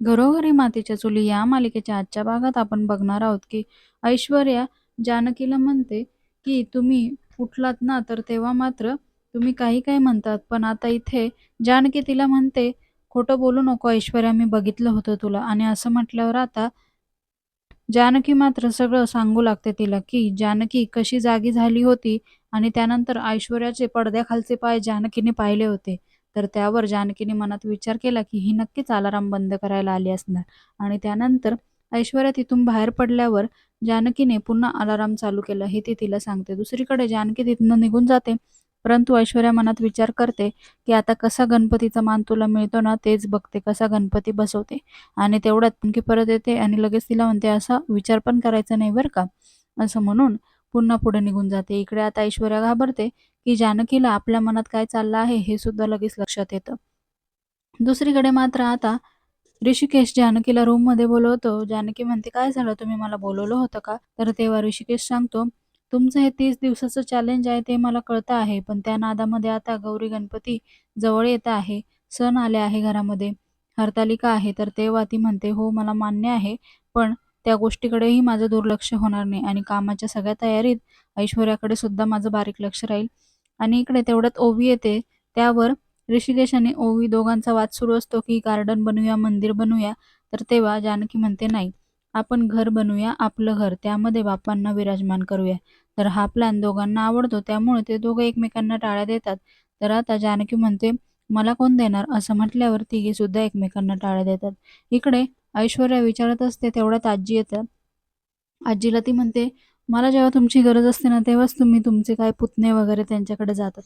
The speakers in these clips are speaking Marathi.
घरोघरी मातीच्या चुली या मालिकेच्या आजच्या भागात आपण बघणार आहोत की ऐश्वर्या जानकीला म्हणते की तुम्ही उठलात ना तर तेव्हा मात्र तुम्ही काही काही म्हणतात पण आता इथे जानकी तिला म्हणते खोटं बोलू नको ऐश्वर्या मी बघितलं होतं तुला. आणि असं म्हटल्यावर आता जानकी मात्र सगळं सांगू लागते तिला की जानकी कशी जागी झाली होती? आणि त्यानंतर ऐश्वर्याचे पडद्याखालचे पाय जानकीने पाहिले होते. तर त्यावर जानकीने मनात विचार केला की ही नक्कीच अलाराम बंद करायला आली असणार. आणि त्यानंतर ऐश्वर्या तिथून बाहेर पडल्यावर जानकीने पुन्हा अलाराम चालू केला. हे ती तिला सांगते. दुसरीकडे जानकी तिथनं निघून जाते. परंतु ऐश्वर्या मनात विचार करते की आता कसा गणपतीचा मान तुला मिळतो ना तेच बघते कसा गणपती बसवते. आणि तेवढ्यात आणखी परत येते आणि लगेच तिला म्हणते असा विचार पण करायचा नाही बरं का? असं म्हणून पुन्हा पुढे निघून जाते. इकडे आता ऐश्वर्या घाबरते की जानकीला आपल्या मनात काय चाललं आहे हे सुद्धा लगेच लक्षात येतं. दुसरीकडे मात्र आता ऋषिकेश जानकीला रूममध्ये बोलवतो. जानकी म्हणते काय झालं? तुम्ही मला बोलवलं होतं का? तर तेव्हा ऋषिकेश सांगतो तुमचं हे तीस दिवसाचं चॅलेंज आहे ते मला कळतं आहे पण त्या नादामध्ये आता गौरी गणपती जवळ येत आहे. सण आले आहे घरामध्ये. हरतालिका आहे. तर तेव्हा ती म्हणते हो मला मान्य आहे पण त्या गोष्टीकडेही माझं दुर्लक्ष होणार नाही आणि कामाच्या सगळ्या तयारीत ऐश्वर्याकडे सुद्धा माझं बारीक लक्ष राहील. आणि इकडे तेवढ्यात ओवी येते. त्यावर ऋषिकेश आणि ओवी दोघांचा वाद सुरू असतो की गार्डन बनवूया मंदिर बनवूया तर तेव्हा जानकी म्हणते नाही आपण घर बनवूया आपलं घर. त्यामध्ये बापांना विराजमान करूया. तर हा प्लॅन दोघांना आवडतो. त्यामुळे ते दोघं एकमेकांना टाळ्या देतात. तर आता जानकी म्हणते मला कोण देणार? असं म्हटल्यावर तिघे सुद्धा एकमेकांना टाळ्या देतात. इकडे ऐश्वर्या विचारत असते तेवढ्यात आजी येतात. आजीला ती म्हणते मला जेव्हा तुमची गरज असते ना तेव्हाच तुम्ही तुमचे काय पुतणे वगैरे त्यांच्याकडे जातात.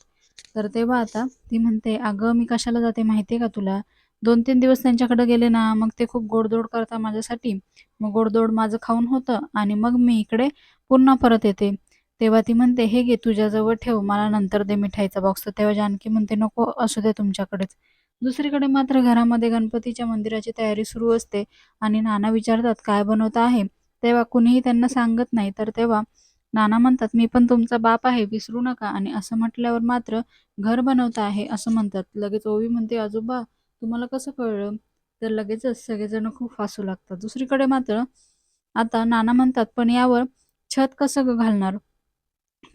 तर तेव्हा आता ती म्हणते अगं मी कशाला जाते माहिती आहे का तुला? दोन तीन दिवस त्यांच्याकडे गेले ना मग ते खूप गोडदोड करता माझ्यासाठी. मग गोडदोड माझं खाऊन होतं आणि मग मी इकडे पुन्हा परत येते. तेव्हा ती म्हणते हे घे तुझ्याजवळ ठेव मला नंतर दे मिठाईचा बॉक्स तर तेव्हा जानकी म्हणते नको असू दे तुमच्याकडेच. दुसरीकडे मात्र घरामध्ये गणपतीच्या मंदिराची तयारी सुरू असते आणि नाना विचारतात काय बनवत आहे? तेव्हा कुणीही त्यांना सांगत नाही. तर तेव्हा नाना म्हणतात मी पण तुमचा बाप आहे विसरू नका. आणि असं म्हटल्यावर मात्र घर बनवत आहे असं म्हणतात. लगेच ओवी म्हणते आजोबा तुम्हाला कसं कळलं? तर लगेचच सगळेजण खूप हसू लागतात. दुसरीकडे मात्र आता नाना म्हणतात पण यावर छत कसं घालणार?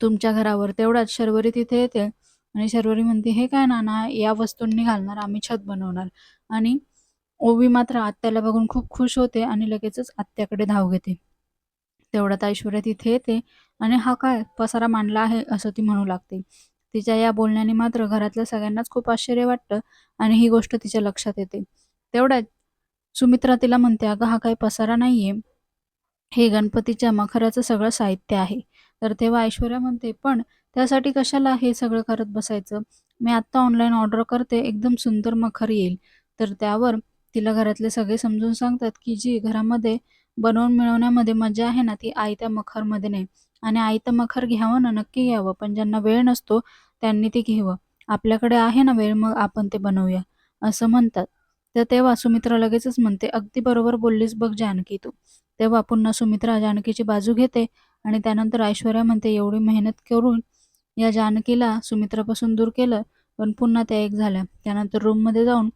तुमच्या घरावर तेवढाच. शर्वरी तिथे येते. आणि शर्वरी म्हणते हे काय नाना या वस्तूंनी घालणार. आम्ही छत बनवणार. आणि ओवी मात्र आत्याला बघून खूप खुश होते आणि लगेचच आत्याकडे धाव घेते. तेवढ्यात ऐश्वर्या तिथे येते आणि हा काय पसारा मांडला आहे असं ती म्हणू लागते. तिच्या या बोलण्याने मात्र घरातल्या सगळ्यांनाच खूप आश्चर्य वाटतं आणि ही गोष्ट तिच्या लक्षात येते. तेवढ्यात सुमित्रा तिला म्हणते अगं हा काही पसारा नाहीये. हे गणपतीच्या मखराचं सगळं साहित्य आहे. तर तेव्हा ऐश्वर्या म्हणते पण त्यासाठी कशाला हे सगळं करत बसायचं? मी आत्ता ऑनलाईन ऑर्डर करते एकदम सुंदर मखर येईल. तर त्यावर तिला घरातले सगळे समजून सांगतात की जी घरामध्ये बनवून मिळवण्यामध्ये मजा आहे ना ती आयत्या मखरमध्ये नाही. आणि आयतं मखर घ्यावं ना नक्की घ्यावं पण ज्यांना वेळ नसतो त्यांनी ते घ्यावं. आपल्याकडे आहे ना वेळ मग आपण ते बनवूया असं म्हणतात. तर तेव्हा सुमित्रा लगेचच म्हणते अगदी बरोबर बोललीस बघ जानकी तू. तेव्हा पुन्हा सुमित्रा जानकीची बाजू घेते आणि त्यानंतर ऐश्वर्या म्हणते एवढी मेहनत करून या जानकीला सुमित्रापासून दूर केलं पण पुन्हा त्या एक झाल्या. त्यानंतर रूममध्ये जाऊन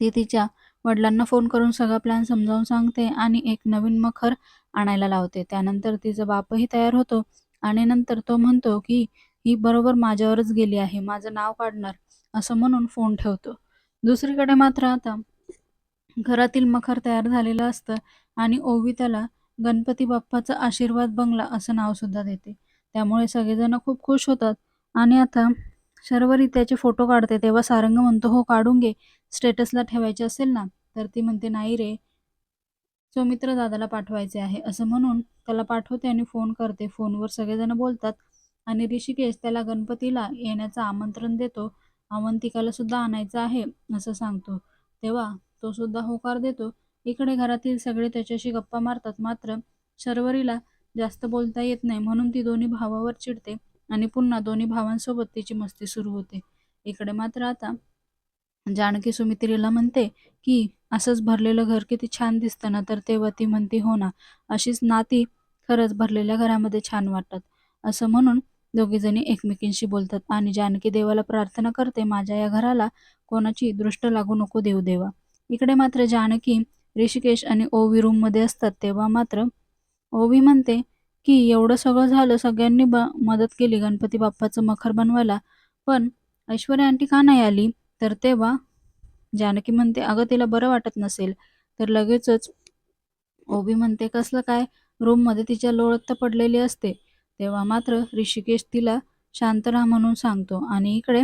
ती तिच्या वडिलांना फोन करून सगळा प्लॅन समजावून सांगते आणि एक नवीन मखर आणायला लावते. त्यानंतर तिचा बापही तयार होतो आणि नंतर तो म्हणतो की ही बरोबर माझ्यावरच गेली आहे माझं नाव काढणार असं म्हणून फोन ठेवतो. दुसरीकडे मात्र आता घरातील मखर तयार झालेलं असतं आणि ओवी त्याला गणपती बाप्पाचा आशीर्वाद बंगला असं नाव सुद्धा देते. त्यामुळे सगळेजण खूप खुश होतात. आणि आता शर्वरी त्याचे फोटो काढते तेव्हा सारंग म्हणतो हो काढून घे. स्टेटसला ठेवायचे असेल ना तर ती म्हणते नाही रे सौमित्र दादाला पाठवायचे आहे असं म्हणून त्याला पाठवते आणि फोन करते. फोनवर सगळेजण बोलतात आणि ऋषिकेश त्याला गणपतीला येण्याचं आमंत्रण देतो. अवंतिकाला सुद्धा आणायचं आहे असं सांगतो. तेव्हा तो सुद्धा होकार देतो. इकडे घरातील सगळे त्याच्याशी गप्पा मारतात. मात्र शर्वरीला जास्त बोलता येत नाही. म्हणून ती दोन्ही भावावर चिडते आणि पुन्हा दोन्ही भावांसोबत तिची मस्ती सुरू होते. इकडे मात्र आता जानकी सुमित्रीला म्हणते की असंच भरलेलं घर किती छान दिसतं ना तर तेव्हा ती म्हणते हो ना अशीच नाती खरंच भरलेल्या घरामध्ये छान वाटतात. असं म्हणून दोघीजणी एकमेकींशी बोलतात आणि जानकी देवाला प्रार्थना करते माझ्या या घराला कोणाची दृष्ट लागू नको देऊ देवा. इकडे मात्र जानकी ऋषिकेश आणि ओवी रूममध्ये असतात तेव्हा मात्र ओवी म्हणते की एवढं सगळं झालं सगळ्यांनी ब मदत केली गणपती बाप्पाचं मखर बनवायला पण ऐश्वर्या आंटी का नाही आली? तर तेव्हा जानकी म्हणते अगं तिला बरं वाटत नसेल. तर लगेचच ओबी म्हणते कसलं काय? रूममध्ये तिच्या लोळत पडलेली असते. तेव्हा मात्र ऋषिकेश तिला शांत राहा म्हणून सांगतो. आणि इकडे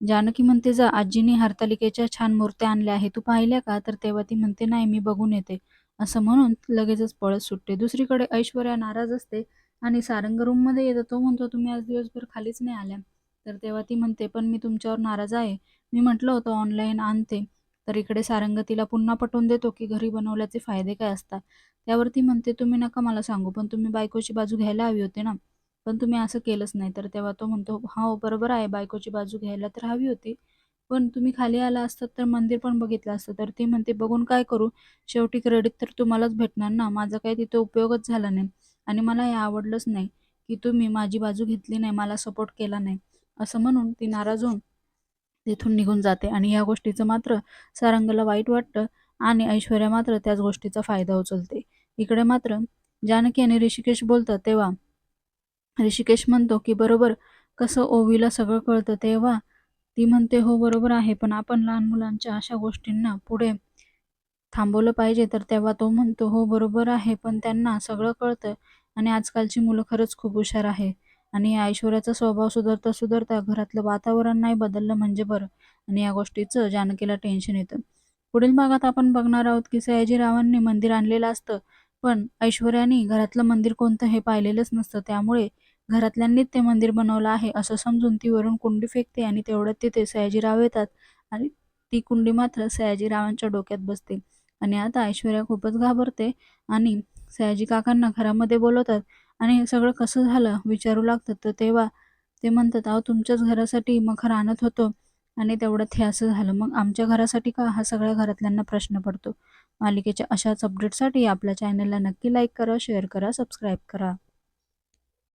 जानकी म्हणते जा आजीने हरतालिकेच्या छान मूर्त्या आणल्या आहे तू पाहिल्या का? तर तेव्हा ती म्हणते नाही मी बघून येते. असं म्हणून लगेचच पळत सुटते. दुसरीकडे ऐश्वर्या नाराज असते आणि सारंग रूममध्ये येतो. तो म्हणतो तुम्ही आज दिवसभर खालीच नाही आल्या. तर तेव्हा ती म्हणते पण मी तुमच्यावर नाराज आहे. मी म्हटलं होतं ऑनलाईन आणते. तर इकडे सारंग तिला पुन्हा पटवून देतो की घरी बनवल्याचे फायदे काय असतात. त्यावर ती म्हणते तुम्ही नका मला सांगू पण तुम्ही बायकोची बाजू घ्यायला हवी होती ना. पण तुम्ही असं केलंच नाही. तर तेव्हा तो म्हणतो हा बरोबर आहे बायकोची बाजू घ्यायला तर हवी होती. पण तुम्ही खाली आला असतात तर मंदिर पण बघितलं असतं. तर ती म्हणते बघून काय करू? शेवटी क्रेडिट तर तुम्हालाच भेटणार ना. माझा काही तिथे उपयोगच झाला नाही. आणि मला हे आवडलंच नाही की तुम्ही माझी बाजू घेतली नाही मला सपोर्ट केला नाही. असं म्हणून ती नाराज होऊन तिथून निघून जाते. आणि या गोष्टीचं मात्र सारंगला वाईट वाटतं आणि ऐश्वर्या मात्र त्याच गोष्टीचा फायदा उचलते. इकडे मात्र जानकी आणि ऋषिकेश बोलतात तेव्हा ऋषिकेश म्हणतो की बरोबर कसं ओवीला सगळं कळतं तेव्हा ती म्हणते हो बरोबर आहे पण आपण लहान मुलांच्या अशा गोष्टींना पुढे थांबवलं पाहिजे. तर तेव्हा तो म्हणतो हो बरोबर आहे पण त्यांना सगळं कळतं आणि आजकालची मुलं खरंच खूप हुशार आहे. आणि ऐश्वर्याचा स्वभाव सुधारता सुधारता घरातलं वातावरण नाही बदललं म्हणजे बरं. आणि या गोष्टीचं जानकीला टेन्शन येतं. पुढील भागात आपण बघणार आहोत की सयाजीरावांनी मंदिर आणलेलं असतं पण ऐश्वर्याने घरातलं मंदिर कोणतं हे पाहिलेलंच नसतं. त्यामुळे घरातल्यांनीच ते मंदिर बनवलं आहे असं समजून ती वरून कुंडी फेकते आणि तेवढ्यात तिथे सयाजीराव येतात आणि ती कुंडी मात्र सयाजीरावांच्या डोक्यात बसते. आणि आता ऐश्वर्या खूपच घाबरते आणि सयाजी काकांना घरामध्ये बोलवतात आणि हे सगळं कसं झालं विचारू लागतात. तर तेव्हा ते म्हणतात अहो तुमच्याच घरासाठी मखर आणत होतो आणि तेवढ्यात हे असं झालं. मग आमच्या घरासाठी का हा सगळ्या घरातल्यांना प्रश्न पडतो? मालिकेच्या अशाच अपडेटसाठी आपल्या चॅनलला नक्की लाईक करा शेअर करा सबस्क्राईब करा.